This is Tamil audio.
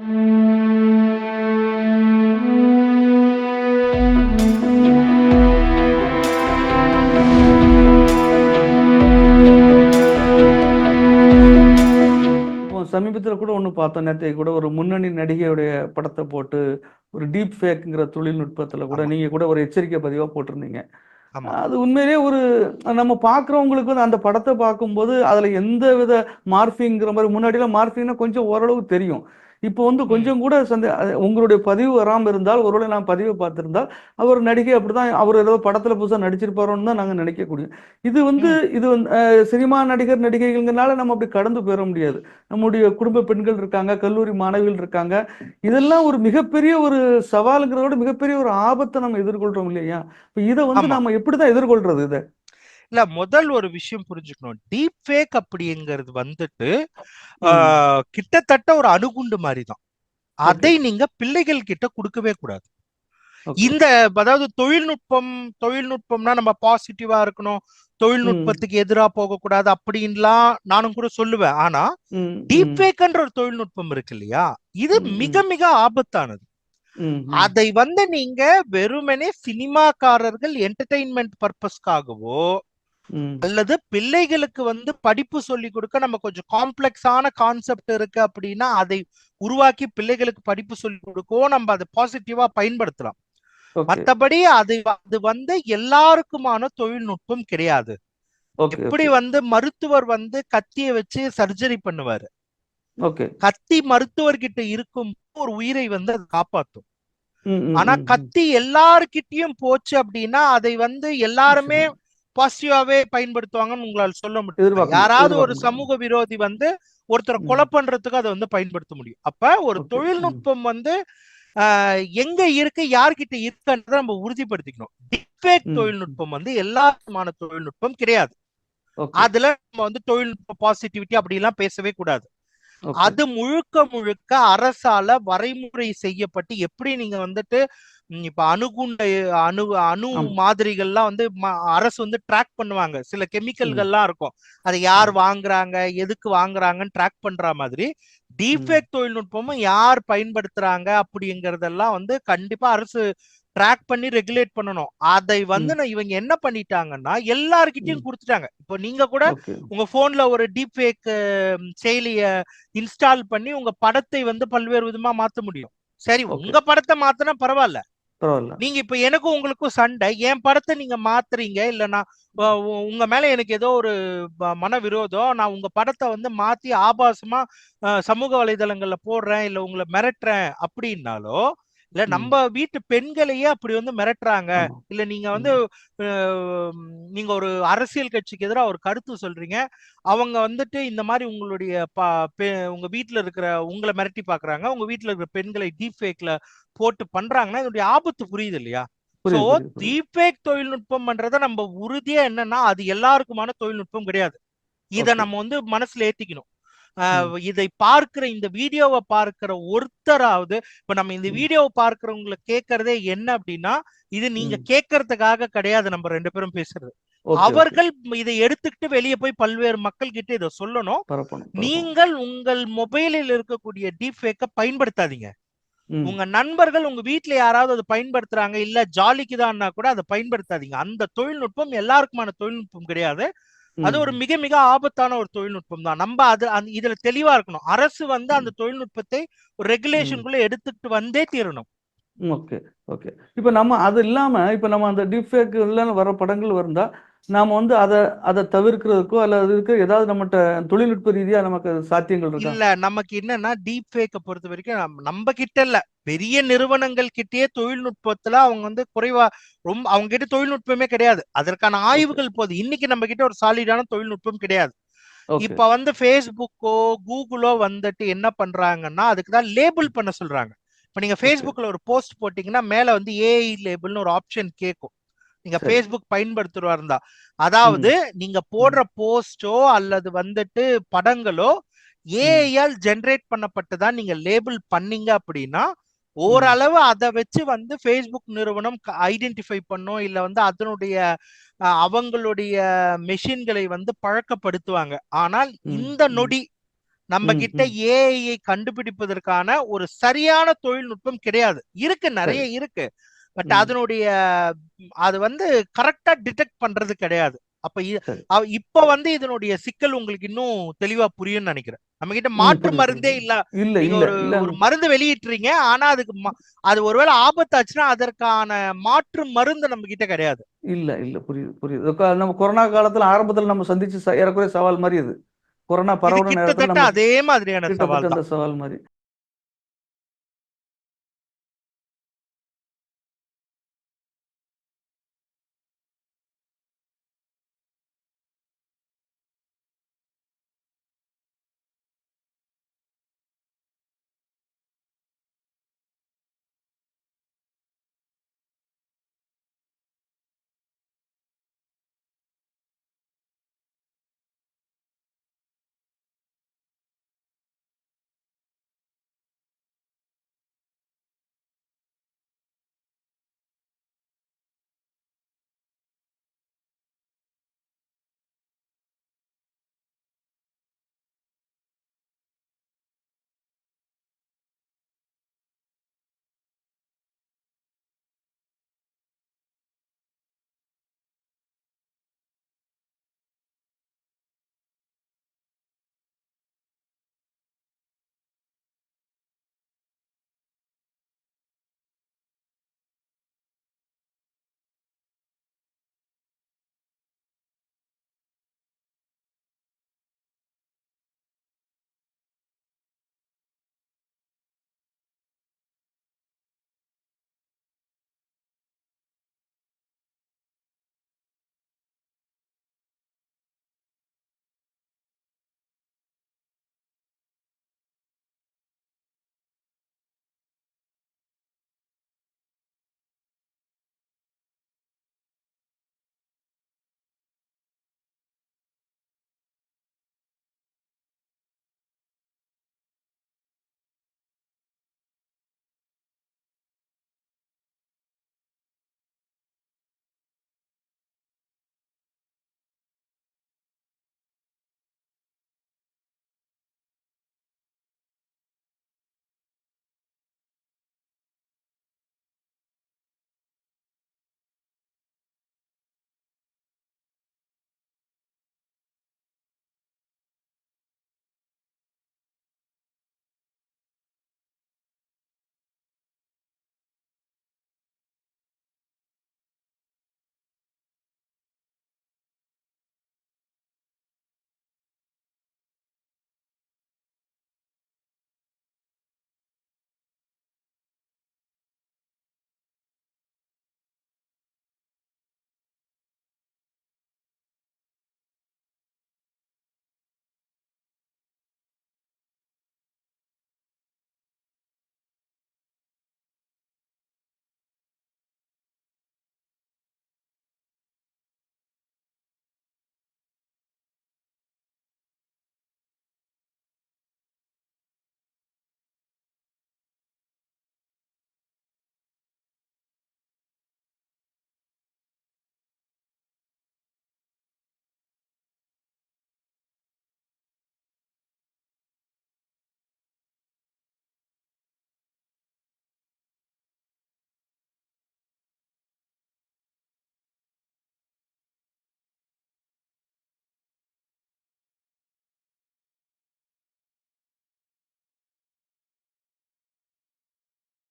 சமீபத்துல கூட ஒண்ணு பார்த்தோம். நேத்தைக்கு கூட ஒரு முன்னணி நடிகையுடைய படத்த போட்டு, ஒரு டீப் ஃபேக்ங்கிற தொழில்நுட்பத்துல கூட ஆமா. நீங்க கூட ஒரு எச்சரிக்கை பதிவா போட்டிருந்தீங்க. அது உண்மையிலேயே ஒரு நம்ம பார்க்குறவங்களுக்கு வந்து அந்த படத்த பார்க்கும்போது, அதுல எந்த வித மார்ஃபிங்கிற மாரி முன்னாடிலாம் மார்ஃபிங்னா கொஞ்சம் ஓரளவு தெரியும். இப்போ வந்து. கொஞ்சம் கூட சந்தே உங்களுடைய பதிவு வராம இருந்தால், ஒருவேளை நான் பதிவ பார்த்திருந்தால், அவர் நடிகை அப்படிதான் அவர் ஏதோ படத்துல புதுசா நடிச்சிருப்பாரோன்னு தான் நாங்க நினைக்கக்கூடிய. இது வந்து. இது வந்து சினிமா நடிகர், நடிகைகள்ங்கிறனால நம்ம அப்படி கடந்து போயிற முடியாது. நம்முடைய குடும்ப பெண்கள் இருக்காங்க, கல்லூரி மாணவிகள் இருக்காங்க. இதெல்லாம் ஒரு மிகப்பெரிய ஒரு சவால்ங்கிறத விட மிகப்பெரிய ஒரு ஆபத்த நம்ம எதிர்கொள்றோம் இல்லையா? இப்ப இத வந்து ஆமா. நாம எப்படிதான் எதிர்கொள்றது இத? இல்ல முதல் ஒரு விஷயம் புரிஞ்சுக்கணும். டீப் ஃபேக் அப்படிங்கிறது வந்துட்டு. கிட்டத்தட்ட ஒரு அணுகுண்டு மாரி தான். ஓகே. அதை நீங்க பிள்ளைகள் கிட்ட குடுக்கவே கூடாது. இந்த அதாவது தொழில்நுட்பம் தொழில்நுட்பம்னா நம்ம பாசிட்டிவா இருக்கணும். தொழில்நுட்பத்துக்கு எதிரா போகக்கூடாது அப்படின்லாம் நானும் கூட சொல்லுவேன். ஆனா, ம். டீப் ம். ஃபேக்ன்ற ஒரு தொழில்நுட்பம் இருக்கு இல்லையா? இது. மிக. மிக ஆபத்தானது. அதை வந்து நீங்க வெறுமனே சினிமாக்காரர்கள் என்டர்டெயின்மென்ட் பர்ப்பஸ்க்காகவோ, ம். அல்லது பிள்ளைகளுக்கு வந்து படிப்பு சொல்லிக் குடுக்க நம்ம கொஞ்சம் காம்ப்ளக்ஸான கான்செப்ட் இருக்கு அப்படின்னா, அதை உருவாக்கி பிள்ளைகளுக்கு படிப்பு சொல்லிக் குடுக்கவோ நம்ம அத பாசிட்டிவா பயன்படுத்தலாம். மத்தபடி அது அது வந்து எல்லாருக்குமான தொழில்நுட்பம் கிடையாது. எப்படி. வந்து மருத்துவர் வந்து கத்திய வச்சு சர்ஜரி பண்ணுவாரு. கத்தி மருத்துவர்கிட்ட இருக்கும் ஒரு உயிரை வந்து அது காப்பாத்தும். ஆனா. கத்தி எல்லார்கிட்டயும் போச்சு அப்படின்னா, அதை வந்து எல்லாருமே. பாசிட்டிவாவே பயன்படுத்துவாங்கன்னு உங்களால சொல்ல முடியுமா? யாராவது ஒரு. சமூக விரோதி வந்து ஒருத்தர கொலை. பண்றதுக்கு அத வந்து பயன்படுத்த முடியும். அப்ப ஒரு. தொழில்நுட்பம் வந்து எங்க இருக்கு, யார்கிட்ட இருக்குன்றத நம்ம உறுதிப்படுத்திக்கணும். ம். தொழில்நுட்பம் வந்து எல்லாருக்குமான தொழில்நுட்பம் கிடையாது. அதுல நம்ம வந்து தொழில்நுட்ப பாசிட்டிவிட்டி அப்படிலாம் பேசவே கூடாது. அது முழுக்க முழுக்க அரசால வரைமுறை செய்யப்பட்டு எப்படி நீங்க வந்துட்டு இப்ப அணுகுண்ட அணு அணு. மாதிரிகள்லாம் வந்து அரசு வந்து ட்ராக் பண்ணுவாங்க. சில. கெமிக்கல்கள்லாம் இருக்கும். அத யார். வாங்குறாங்க, எதுக்கு வாங்குறாங்கன்னு ட்ராக் பண்ற மாதிரி, ம். டீப்ஃபேக் தொழில்நுட்பமும் யார் பயன்படுத்துறாங்க அப்படிங்கிறதெல்லாம் வந்து கண்டிப்பா அரசு ட்ராக் பண்ணி ரெகுலேட் பண்ணணும். அதை வந்து. நான் இவங்க என்ன பண்ணிட்டாங்கன்னா, எல்லார்கிட்டயும். குடுத்துட்டாங்க. இப்போ நீங்க கூட. உங்க ஃபோன்ல ஒரு டீப்ஃபேக் செயலிய இன்ஸ்டால் பண்ணி உங்க படத்தை வந்து பல்வேறு விதமா மாத்த முடியும். சரி. உங்க படத்த மாத்துனா பரவால்ல. நீங்க இப்ப எனக்கும் உங்களுக்கும் சண்டை. என் படத்த நீங்க மாத்துறீங்க. இல்ல நான் உ உங்க மேல எனக்கு ஏதோ ஒரு மனவிரோதம் மன விரோதம். நான் உங்க படத்தை வந்து மாத்தி ஆபாசமா சமூக வலைதளங்கள்ல போடுறேன். இல்ல உங்கள மிரட்டுறேன் அப்படின்னாலும் இல்ல ம். நம்ப வீட்டு பெண்களையே அப்படி வந்து மிரட்டுறாங்க. இல்ல நீங்க வந்து நீங்க ஒரு அரசியல் கட்சிக்கு எதிரா ஒரு கருத்து சொல்றீங்க. அவங்க வந்துட்டு இந்த மாரி உங்களுடைய உங்க வீட்ல இருக்கிற உங்கள மிரட்டி பார்க்குறாங்க. உங்க வீட்ல இருக்கிற பெண்களை டீப்ஃபேக்ல போட்டு பண்றாங்கன்னா, இதனுடைய ஆபத்து புரியுது இல்லையா? புரியுது, புரியுது. டீப்ஃபேக் தொழில்நுட்பம்ன்றத நம்ம உறுதியா என்னன்னா, அது எல்லாருக்குமான தொழில்நுட்பம் கிடையாது. இத. நம்ம வந்து மனசுல ஏத்திக்கணும். இதை பார்க்கிற இந்த வீடியோவ பார்க்கிற ஒருத்தராவது இப்ப நம்ம இந்த. வீடியோவ பார்க்கிறவங்கள கேட்கிறதே என்ன அப்படின்னா, இது நீங்க. கேட்கறதுக்காக கிடையாது நம்ம 2 பேரும் பேசுறது. அவர்கள் இதை எடுத்துக்கிட்டு வெளிய போய் பல்வேறு மக்கள் கிட்ட இத சொல்லணும். நீங்கள் உங்கள் மொபைலில் இருக்கக்கூடிய டீப்ஃபேக்க பயன்படுத்தாதீங்க. ம். உங்க நண்பர்கள் உங்க வீட்ல யாராவது அத பயன்படுத்துறாங்க, இல்ல ஜாலிக்கு தான்னா கூட அத பயன்படுத்தாதீங்க. அந்த தொழில்நுட்பம் எல்லாருக்குமான தொழில்நுட்பம் கிடையாது. அது ஒரு. மிக மிக ஆபத்தான ஒரு தொழில்நுட்பம் தான். நம்ப அது இதுல தெளிவா இருக்கணும். அரசு வந்து அந்த. தொழில்நுட்பத்தை ஒரு ம். ரெகுலேஷன்குள்ள எடுத்துக்கிட்டு வந்தே தீரணும். Okay, okay. இப்ப நம்ம அது இல்லாம, இப்ப நம்ம அந்த டீப்ஃபேக் இல்லன்னு வர படங்கள் வந்தா, நாம வந்து அத அத தவிர்க்கிறதுக்கோ, அல்ல அதுக்கு ஏதாவது நம்மட்ட தொழில்நுட்ப ரீதியா நமக்கு சாத்தியங்கள் இருக்கா? இல்ல நமக்கு என்னன்னா டீப்ஃபேக்க பொறுத்தவரைக்கும் நம் நம்ப கிட்ட இல்ல. பெரிய நிறுவனங்கள் கிட்டயே தொழில்நுட்பத்துல அவங்க வந்து குறைவா ரொம்ப அவங்க கிட்ட தொழில்நுட்பமே கிடையாது. அதற்கான. ஆய்வுகள் போது. இன்னைக்கு நம்ம கிட்ட ஒரு சாலிடான தொழில்நுட்பம் கிடையாது. இப்ப வந்து Facebookஓ, Googleஓ வந்துட்டு என்ன பண்றாங்கன்னா, அதுக்கு தான் லேபிள் பண்ண சொல்றாங்க. இப்ப நீங்க. Facebookல ஒரு போஸ்ட் போட்டீங்கன்னா, மேல வந்து ஏஐ லேபிள்னு ஒரு ஆப்ஷன் கேக்கும். நீங்க. Facebook பயன்படுத்துறவரா இருந்தா. அதாவது. நீங்க. போடுற போஸ்ட்டோ அல்லது வந்துட்டு படங்களோ. ஏஐயால் ஜெனரேட் பண்ணப்பட்டதா நீங்க லேபிள் பண்ணீங்க அப்படின்னா. ஓரளவு அத வச்சு வந்து Facebook நிறுவனம் ஐடென்டிஃபை பண்ணும். இல்ல வந்து அதனுடைய அவங்களுடைய மெஷின்களை வந்து பழக்கப்படுத்துவாங்க. ஆனால். இந்த. நொடி நம்ம கிட்ட ம். ஏஐயை கண்டுபிடிப்பதற்கான ஒரு சரியான தொழில்நுட்பம் கிடையாது இருக்கு நிறைய இருக்கு பட். அதனுடைய அது வந்து கரெக்டா டிடெக்ட் பண்றது கிடையாது. அப்ப இப்ப வந்து இதனுடைய சிக்கல் உங்களுக்கு இன்னும் தெளிவா புரியும்னு நினைக்கிறேன். நம்ம கிட்ட மாற்று மருந்தே. இல்ல. இல்ல ஒரு மருந்து வெளியிட்டுறீங்க ஆனா அதுக்கு அது ஒருவேளை ஆபத்தாச்சுன்னா அதற்கான மாற்று மருந்து நம்ம கிட்ட கிடையாது. இல்ல இல்ல. புரியுது புரியுது. நம்ம கொரோனா காலத்துல ஆரம்பத்துல நம்ம சந்திச்ச ஏறக்குறைய சவால் மாதிரி இது. கொரோனா நேரத்துல நம்ம அதே மாதிரியான சவால் மாதிரி